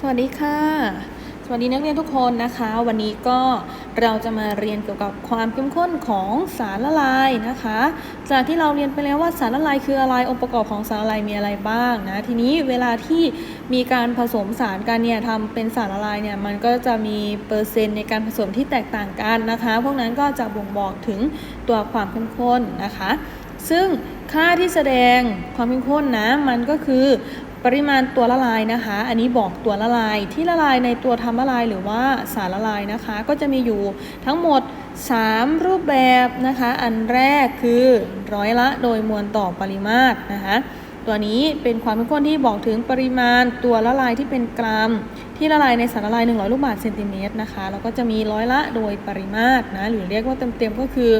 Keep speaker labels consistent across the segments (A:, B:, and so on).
A: สวัสดีค่ะ สวัสดีนักเรียนทุกคนนะคะ วันนี้ก็เราจะมาเรียนเกี่ยวกับความเข้มข้นของสารละลายนะคะ จากที่เราเรียนไปแล้วว่าสารละลายคืออะไรองค์ประกอบของสารละลายมีอะไรบ้างนะทีนี้เวลาที่มีการผสมสารกันเนี่ยทำเป็นสารละลายเนี่ยมันก็จะมีเปอร์เซ็นต์ในการผสมที่แตกต่างกันนะคะ พวกนั้นก็จะบ่งบอกถึงตัวความเข้มข้นนะคะ ซึ่งค่าที่แสดงความเข้มข้นนะมันก็คือ ปริมาณตัวละลายนะคะ อันนี้บอกตัวละลายที่ละลายในตัวทำละลายหรือว่าสารละลายนะคะ ก็จะมีอยู่ทั้งหมด 3 รูปแบบนะคะ อันแรกคือร้อยละโดยมวลต่อปริมาตรนะคะตัวนี้เป็นความเข้มข้นที่บอกถึงปริมาณตัวละลายที่เป็นกรัม ที่ละลายในสารละลาย 100 ลูกบาศก์เซนติเมตรนะคะแล้วก็จะมีร้อยละโดยปริมาตรนะหรือเรียกว่าเต็มๆก็คือ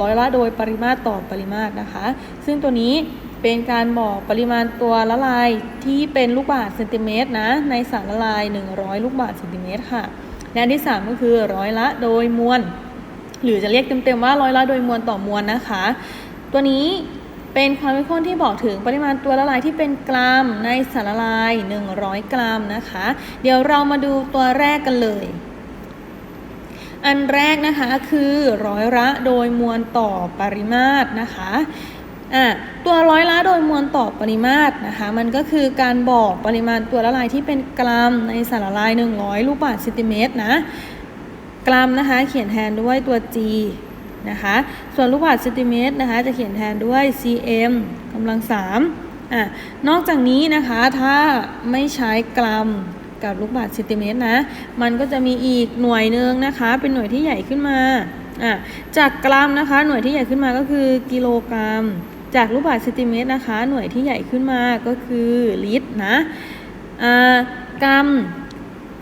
A: ร้อยละโดยปริมาตรต่อปริมาตรนะคะ ซึ่งตัวนี้ เป็นการบอกปริมาณตัวละลายที่เป็นลูกบาศก์เซนติเมตรนะ ในสารละลาย 100 ลูกบาศก์เซนติเมตรค่ะและที่ 3 ก็คือร้อยละโดยมวลหรือจะเรียกเต็มๆว่าร้อยละโดยมวลต่อมวลนะคะ ตัวนี้เป็นความเข้มข้นที่บอกถึงปริมาณตัวละลายที่เป็นกรัมในสารละลาย 100 กรัมนะคะ เดี๋ยวเรามาดูตัวแรกกันเลย อันแรกนะคะคือร้อยละโดยมวลต่อปริมาตรนะคะ อะตัวร้อยละโดยมวลต่อปริมาตรนะคะ มันก็คือการบอกปริมาณตัวละลายที่เป็นกรัมในสารละลาย 100 ลูกบาศก์เซนติเมตรนะกรัมนะคะ เขียนแทนด้วยตัว g นะคะ ส่วนลูกบาศก์เซนติเมตรนะคะ จะเขียนแทนด้วย cm กำลังสามอะนอกจากนี้นะคะถ้าไม่ใช้กรัมกับลูกบาศก์เซนติเมตรนะ มันก็จะมีอีกหน่วยหนึ่งนะคะ เป็นหน่วยที่ใหญ่ขึ้นมาอะจากกรัมนะคะ หน่วยที่ใหญ่ขึ้นมาก็คือกิโลกรัม จากลูกบาศก์เซนติเมตรนะคะ หน่วยที่ใหญ่ขึ้นมาก็คือลิตรนะกรัม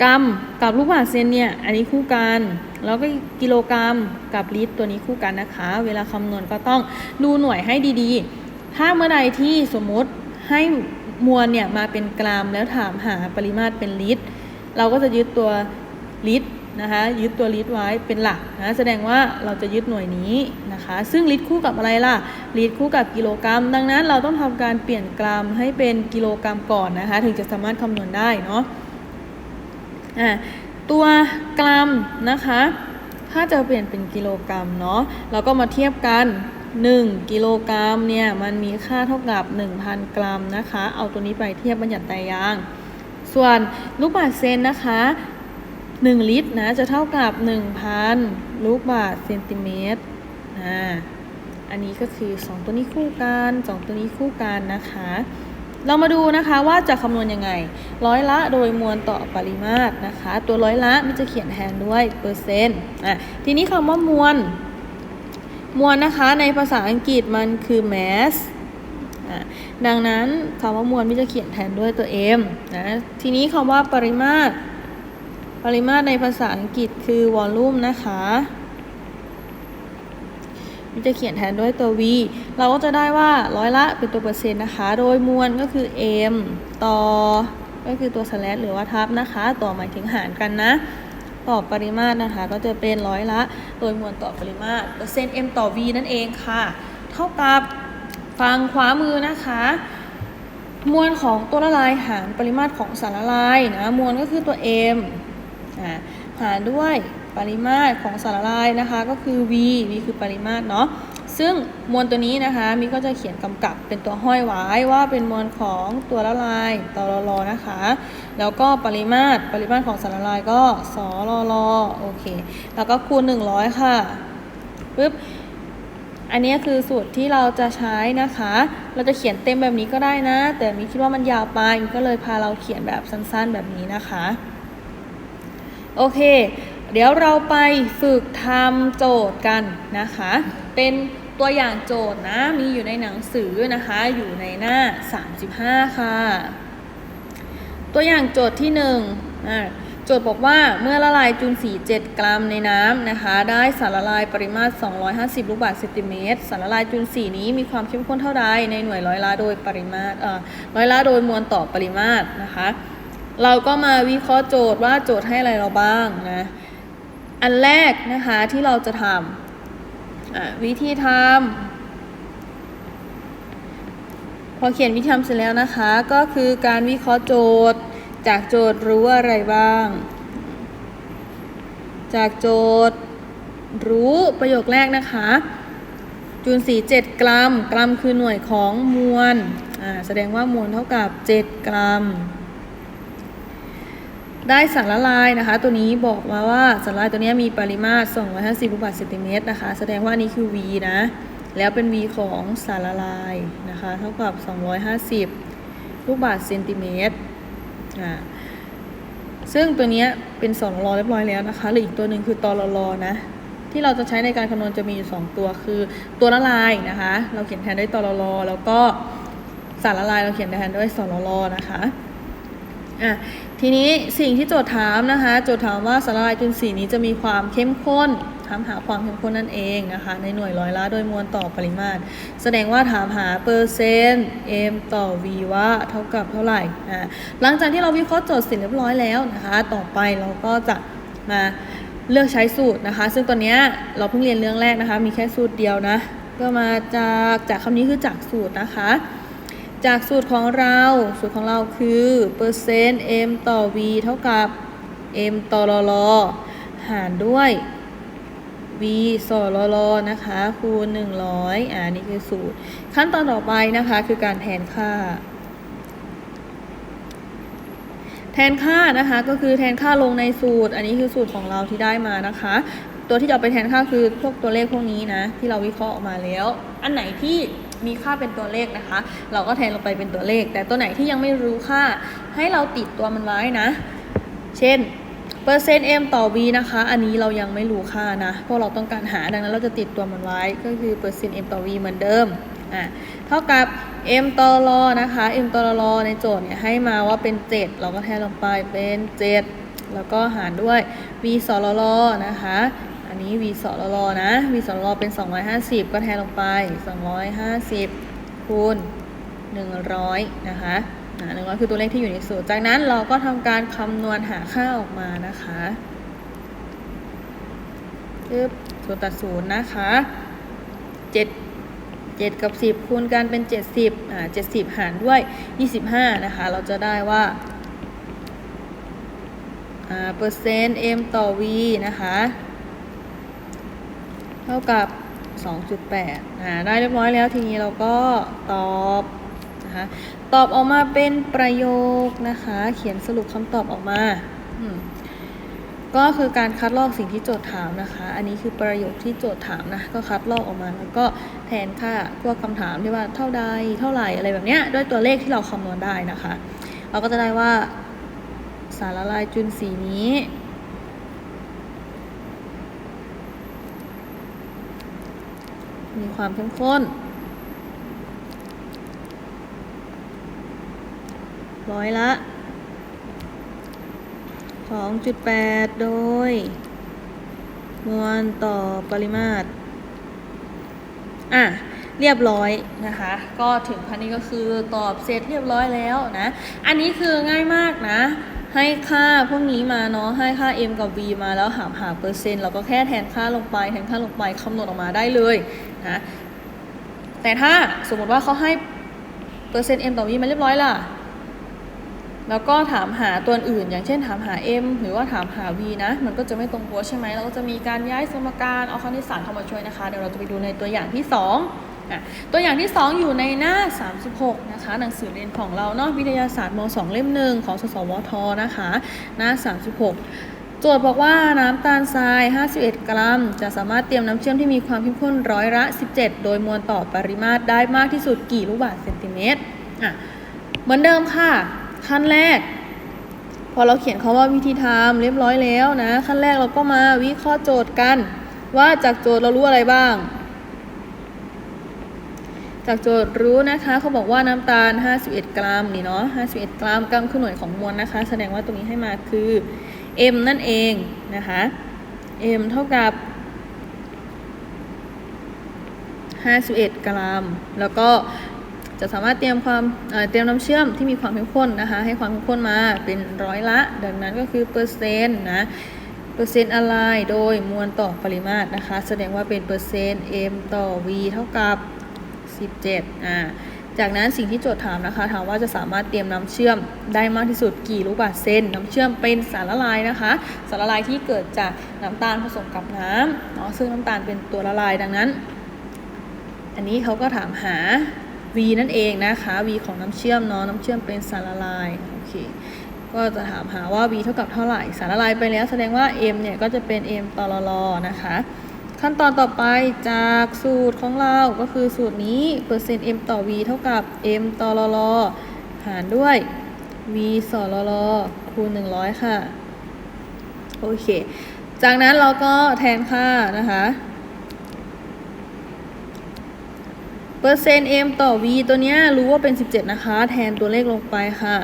A: กรัมกับลูกบาศก์เซนเนี่ยอันนี้คู่กันแล้วก็กิโลกรัมกับลิตรตัวนี้คู่กันนะคะ เวลาคำนวณก็ต้องดูหน่วยให้ดีๆ ถ้าเมื่อใดที่สมมติให้มวลเนี่ยมาเป็นกรัมแล้วถามหาปริมาตรเป็นลิตร เราก็จะยึดตัวลิตร นะคะยึดตัวลิตรไว้เป็นหลักนะแสดงว่าเราจะยึดหน่วยนี้นะคะ ซึ่งลิตรคู่กับอะไรล่ะลิตรคู่กับกิโลกรัม ดังนั้นเราต้องทำการเปลี่ยนกรัมให้เป็นกิโลกรัมก่อนนะคะ ถึงจะสามารถคำนวณได้เนาะะตัวกรัมนะคะ ถ้าจะเปลี่ยนเป็นกิโลกรัมเนาะเราก็มาเทียบกัน 1 กิโลกรัมเนี่ยมันมีค่าเท่ากับ 1,000 กรัมนะคะ เอาตัวนี้ไปเทียบบัญญัติไตรยาง ส่วนลูกบาศก์เซนนะคะ 1 ลิตรนะจะเท่ากับ 1,000 ลูกบาศก์เซนติเมตรอ่าอันนี้ก็คือ 2 ตัวนี้คู่กัน 2 ตัวนี้คู่กันนะคะ เรามาดูนะคะว่าจะคำนวณยังไง ร้อยละโดยมวลต่อปริมาตรนะคะ ตัวร้อยละมันจะเขียนแทนด้วยเปอร์เซ็นต์อะทีนี้คำว่ามวล มวลนะคะในภาษาอังกฤษมันคือ mass อะดังนั้นคำว่ามวลมิจะเขียนแทนด้วยตัว m นะ ทีนี้คำว่าปริมาตร ปริมาตรในภาษาอังกฤษคือ volume นะคะมิจะเขียนแทนด้วยตัว v เราก็จะได้ว่าร้อยละเป็นตัวเปอร์เซ็นต์นะคะ โดยมวลก็คือ m ต่อ ก็คือตัว slash หรือว่าทับนะคะ ต่อหมายถึงหารกันนะ ต่อปริมาตรนะคะ ก็จะเป็นร้อยละ โดยมวลต่อปริมาตรเปอร์เซ็นต์ m ต่อ v นั่นเองค่ะ เท่ากับฝั่งขวามือนะคะ มวลของตัวละลายหารปริมาตรของสารละลายนะ มวลก็คือตัว m หารด้วยปริมาตรของสารละลายนะคะ ก็คือ v v คือปริมาตรเนาะซึ่งมวลตัวนี้นะคะมิก็จะเขียนกำกับเป็นตัวห้อยไว้ว่าเป็นมวลของตัวละลายตลลนะคะ แล้วก็ปริมาตรปริมาตรของสารละลายก็สลลโอเค แล้วก็คูณ 100 ค่ะปึ๊บอันนี้คือสูตรที่เราจะใช้นะคะ เราจะเขียนเต็มแบบนี้ก็ได้นะ แต่มิคิดว่ามันยาวไปก็เลยพาเราเขียนแบบสั้นๆแบบนี้นะคะ โอเค เดี๋ยวเราไปฝึกทำโจทย์กันนะคะ เป็นตัวอย่างโจทย์นะ มีอยู่ในหนังสือนะคะ อยู่ในหน้า 35 ค่ะ ตัวอย่างโจทย์ที่1อะโจทย์บอกว่าเมื่อละลายจุลสี 7 กรัมในน้ำนะคะ ได้สารละลายปริมาตร 250 ลูกบาศก์เซนติเมตร สารละลายจุลสีนี้มีความเข้มข้นเท่าใดในหน่วยร้อยละโดยปริมาตรเอ่อร้อยละโดยมวลต่อปริมาตรนะคะ เราก็มาวิเคราะห์โจทย์ว่าโจทย์ให้อะไรเราบ้างนะ อันแรกนะคะที่เราจะทำวิธีทำพอเขียนวิธีทำเสร็จแล้วนะคะ ก็คือการวิเคราะห์โจทย์ จากโจทย์รู้อะไรบ้าง จากโจทย์รู้ประโยคแรกนะคะ จูนสี7กรัม กรัมคือหน่วยของมวลแสดงว่ามวลเท่ากับ 7 กรัม ได้สารละลายนะคะ ตัวนี้บอกมาว่าสารละลายตัวนี้มีปริมาตร 250ลูกบาศก์เซนติเมตรนะคะ แสดงว่านี้คือ V นะ แล้วเป็น V ของสารละลายนะคะ เท่ากับ 250ลูกบาศก์เซนติเมตรอ่าซึ่งตัวนี้เป็นสรลเรียบร้อยแล้วนะคะหรืออีกตัวหนึ่งคือตรลนะ ที่เราจะใช้ในการคำนวณจะมีอยู่สองตัวคือตัวละลายนะคะ เราเขียนแทนด้วยตรลแล้วก็สารละลายเราเขียนแทนด้วยสรลนะคะ อะทีนี้สิ่งที่โจทย์ถามนะคะ โจทย์ถามว่าสารละลายจุลสีนี้จะมีความเข้มข้นถามหาความเข้มข้นนั่นเองนะคะ ในหน่วยร้อยละโดยมวลต่อปริมาตร แสดงว่าถามหาเปอร์เซ็นต์ m ต่อ v ว่าเท่ากับเท่าไหร่อะหลังจากที่เราวิเคราะห์โจทย์เสร็จเรียบร้อยแล้วนะคะ ต่อไปเราก็จะมาเลือกใช้สูตรนะคะ ซึ่งตอนนี้เราเพิ่งเรียนเรื่องแรกนะคะ มีแค่สูตรเดียวนะก็มาจากจากคำนี้คือจากสูตรนะคะ จากสูตรของเรา สูตรของเราคือเปอร์เซ็นต์ m ต่อ v เท่ากับ m ต่อรลหารด้วย v สอรลนะคะ คูณ 100อ่านี่คือสูตร ขั้นตอนต่อไปนะคะ คือการแทนค่า แทนค่านะคะก็คือแทนค่าลงในสูตร อันนี้คือสูตรของเราที่ได้มานะคะ ตัวที่จะไปแทนค่าคือพวกตัวเลขพวกนี้นะ ที่เราวิเคราะห์ออกมาแล้ว อันไหนที่ มีค่าเป็นตัวเลขนะคะ เราก็แทนลงไปเป็นตัวเลข แต่ตัวไหนที่ยังไม่รู้ค่าให้เราติดตัวมันไว้นะ เช่นเปอร์เซ็นต์ m ต่อ v นะคะ อันนี้เรายังไม่รู้ค่านะ เพราะเราต้องการหาดังนั้นเราจะติดตัวมันไว้ก็คือเปอร์เซ็นต์ m ต่อ v เหมือนเดิมอะเท่ากับ m ต่อรอนะคะ m ต่อรอในโจทย์เนี่ยให้มาว่าเป็น 7 เราก็แทนลงไปเป็น 7 แล้วก็หารด้วย v สอรลนะคะ อันนี้ v สอรลนะ v สอรลเป็น 250 ก็แทนลงไป 250 คูณ 100 นะคะอ่า100คือตัวเลขที่อยู่ในสูตร จากนั้นเราก็ทำการคำนวณหาค่าออกมานะคะปึ๊บสูตรตัดศูนย์นะคะ7 7กับ10คูณกันเป็น70อ่า70หารด้วย25นะคะ เราจะได้ว่าอ่าเปอร์เซ็นต์ m ต่อ v นะคะ ท่ากับ 2.8อ่าได้เรียบร้อยแล้วทีนี้เราก็ตอบนะคะตอบออกมาเป็นประโยคนะคะ เขียนสรุปคำตอบออกมาก็คือการคัดลอกสิ่งที่โจทย์ถามนะคะ อันนี้คือประโยคที่โจทย์ถามนะก็คัดลอกออกมาแล้วก็แทนค่าพวกคำถามที่ว่าเท่าใดเท่าไหร่อะไรแบบเนี้ยด้วยตัวเลขที่เราคำนวณได้นะคะ เราก็จะได้ว่าสารละลายจุลสีนี้ มีความเข้มข้น ร้อยละ 2.8 โดย มวลต่อปริมาตร อะเรียบร้อยนะคะ ก็ถึงพันนี้ก็คือตอบเสร็จเรียบร้อยแล้วนะ อันนี้คือง่ายมากนะ ให้ค่าพวกนี้มาเนาะ ให้ค่า m กับ v มาแล้วหาหาเปอร์เซ็นต์เราก็แค่แทนค่าลงไป แทนค่าลงไปคำนวณออกมาได้เลย นะแต่ถ้าสมมติว่าเขาให้เปอร์เซ็นต์ m ต่อ v มาเรียบร้อยล่ะ แล้วก็ถามหาตัวอื่น อย่างเช่นถามหา m หรือว่าถามหา v นะ มันก็จะไม่ตรงตัวใช่ไหมเราก็จะมีการย้ายสมการเอาคณิตศาสตร์เข้ามาช่วยนะคะ เดี๋ยวเราจะไปดูในตัวอย่างที่2อะตัวอย่างที่ 2 อยู่ในหน้า 36 นะคะ หนังสือเรียนของเราเนาะวิทยาศาสตร์ม 2 เล่มหนึ่งของสสวทนะคะ หน้า 36 โจทย์บอกว่าน้ำตาลทราย 51 กรัม จะสามารถเตรียมน้ำเชื่อมที่มีความเข้มข้นร้อยละ 17 โดยมวลต่อปริมาตรได้มากที่สุดกี่ลูกบาศก์เซนติเมตรอะเหมือนเดิมค่ะ ขั้นแรก พอเราเขียนคาว่าวิธีทำเรียบร้อยแล้วนะ ขั้นแรกเราก็มาวิเคราะห์โจทย์กัน ว่าจากโจทย์เรารู้อะไรบ้าง จากโจทย์รู้นะคะเขาบอกว่าน้ำตาล 51 กรัมนี่เนาะ51 กรัมกรัมคือหน่วยของมวลนะคะ แสดงว่าตรงนี้ให้มาคือ m นั่นเองนะคะ m เท่ากับ 51 กรัม แล้วก็จะสามารถเตรียมความเเตรียมน้ำเชื่อมที่มีความเข้มข้นนะคะ ให้ความเข้มข้นมาเป็นร้อยละ ดังนั้นก็คือเปอร์เซ็นต์นะเปอร์เซ็นต์อะไรโดยมวลต่อปริมาตรนะคะ แสดงว่าเป็นเปอร์เซ็นต์ m ต่อ v เท่ากับ 17อ่า จากนั้นสิ่งที่โจทย์ถามนะคะ ถามว่าจะสามารถเตรียมน้ำเชื่อมได้มากที่สุดกี่ลูกบาศก์เซนน้ำเชื่อมเป็นสารละลายนะคะ สารละลายที่เกิดจากน้ำตาลผสมกับน้ำเนาะซึ่งน้ำตาลเป็นตัวละลายดังนั้น อันนี้เขาก็ถามหา v นั่นเองนะคะ v ของน้ำเชื่อมเนาะน้ำเชื่อมเป็นสารละลายโอเคก็จะถามหาว่า v เท่ากับเท่าไหร่ สารละลายไปแล้วแสดงว่า m เนี่ยก็จะเป็น m ตลลนะคะ ขั้นตอนต่อไปจากสูตรของเราก็คือสูตรนี้เปอร์เซ็นต์ m ต่อ v เท่ากับ m ตลลหารด้วย v สอลลคูณ 100 ค่ะ โอเค จากนั้นเราก็แทนค่านะคะเปอร์เซ็นต์ m ต่อ v ตัวเนี้ยรู้ว่าเป็น 17 นะคะ แทนตัวเลขลงไปค่ะ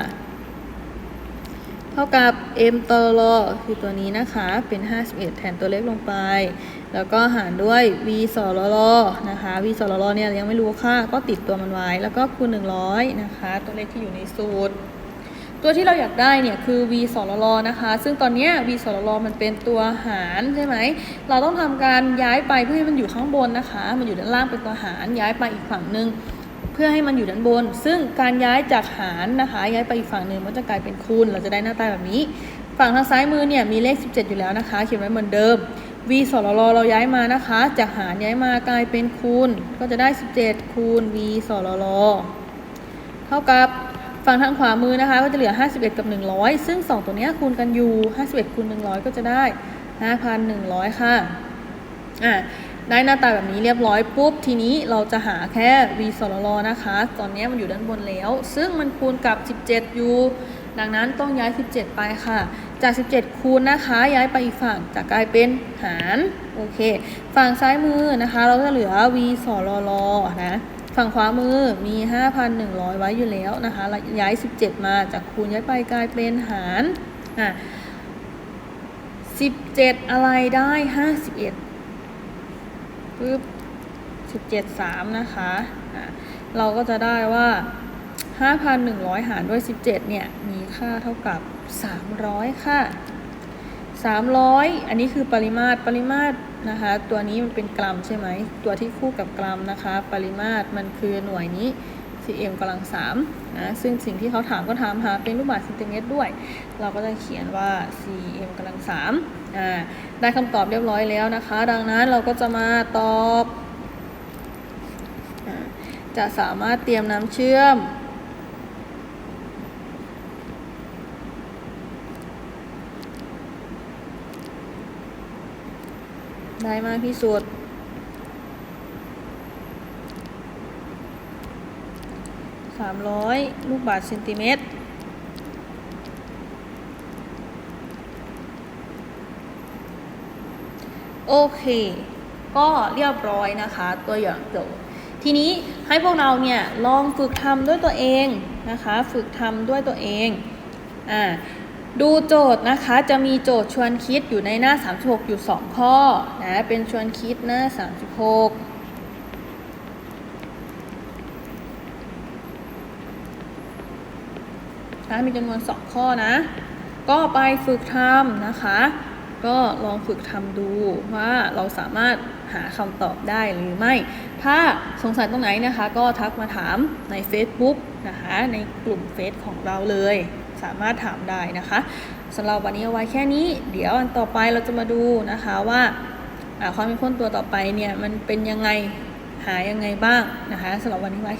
A: เท่ากับ m ตลอคือตัวนี้นะคะ เป็น 51 แทนตัวเลขลงไป แล้วก็หารด้วย v สลลนะคะ v สลลเนี่ยยังไม่รู้ค่าก็ติดตัวมันไว้ แล้วก็คูณ 100 นะคะ ตัวเลขที่อยู่ในสูตร ตัวที่เราอยากได้เนี่ยคือ v สลลนะคะ ซึ่งตอนนี้ v สลลมันเป็นตัวหารใช่ไหม เราต้องทำการย้ายไปเพื่อให้มันอยู่ข้างบนนะคะ มันอยู่ด้านล่างเป็นตัวหารย้ายไปอีกฝั่งหนึ่งเพื่อให้มันอยู่ด้านบน ซึ่งการย้ายจากหารนะคะ ย้ายไปอีกฝั่งหนึ่งมันจะกลายเป็นคูณ เราจะได้หน้าตาแบบนี้ ฝั่งทางซ้ายมือเนี่ยมีเลข 17 อยู่แล้วนะคะ เขียนไว้เหมือนเดิม v สลลเราย้ายมานะคะ จากหารย้ายมากลายเป็นคูณ ก็จะได้ 17 คูณ v สลลเท่ากับฝั่งทางขวามือนะคะ ก็จะเหลือ 51 กับ 100 ซึ่ง 2 ตัวนี้คูณกันอยู่ 51 คูณ 100 ก็จะได้ 5,100 ค่ะ อะ ได้หน้าตาแบบนี้เรียบร้อยปุ๊บ ทีนี้เราจะหาแค่ v สลลนะคะ ตอนนี้มันอยู่ด้านบนแล้ว ซึ่งมันคูณกับ 17 อยู่ ดังนั้นต้องย้าย 17 ไปค่ะ จาก 17 คูณนะคะย้ายไปอีกฝั่งจะกลายเป็นหารโอเค ฝั่งซ้ายมือนะคะ เราจะเหลือ v สลลนะฝั่งขวามือมี 5,100 ไว้อยู่แล้วนะคะ ย้าย 17 มาจากคูณย้ายไปกลายเป็นหารอะ17 อะไรได้ 51ปึ๊บ17 3 นะคะะเราก็จะได้ว่า 5,100 หารด้วย 17 เนี่ย มีค่าเท่ากับ 300 ค่ะ 300 อันนี้คือปริมาตร ปริมาตรนะคะ ตัวนี้มันเป็นกรัมใช่ไหม ตัวที่คู่กับกรัมนะคะ ปริมาตรมันคือหน่วยนี้ cm กำลัง3นะ ซึ่งสิ่งที่เขาถามก็ถามหาเป็นรูปบาศก์เซนติเมตรด้วย เราก็จะเขียนว่า cm กำลัง3อ่า ได้คำตอบเรียบร้อยแล้วนะคะ ดังนั้นเราก็จะมาตอบจะสามารถเตรียมน้ำเชื่อม ได้มากที่สุด300ลูกบาศก์เซนติเมตร โอเค ก็เรียบร้อยนะคะตัวอย่างจทย์ทีนี้ให้พวกเราเนี่ยลองฝึกทำด้วยตัวเองนะคะ ฝึกทำด้วยตัวเอง อ่า ดูโจทย์นะคะจะมีโจทย์ชวนคิดอยู่ในหน้า 36 อยู่ 2 ข้อนะเป็นชวนคิดหน้า 36นะมีจำนวน 2 ข้อนะ ก็ไปฝึกทำนะคะ ก็ลองฝึกทำดูว่าเราสามารถหาคำตอบได้หรือไม่ ถ้าสงสัยตรงไหนนะคะ ก็ทักมาถามใน Facebook นะคะ ในกลุ่มเฟซของเราเลย สามารถถามได้นะคะสำหรับวันนี้เอาไว้แค่นี้ เดี๋ยวอันต่อไปเราจะมาดูนะคะว่าอ่าความเป็นคนตัวต่อไปเนี่ยมันเป็นยังไงหายังไงบ้างนะคะสำหรับวันนี้ไว้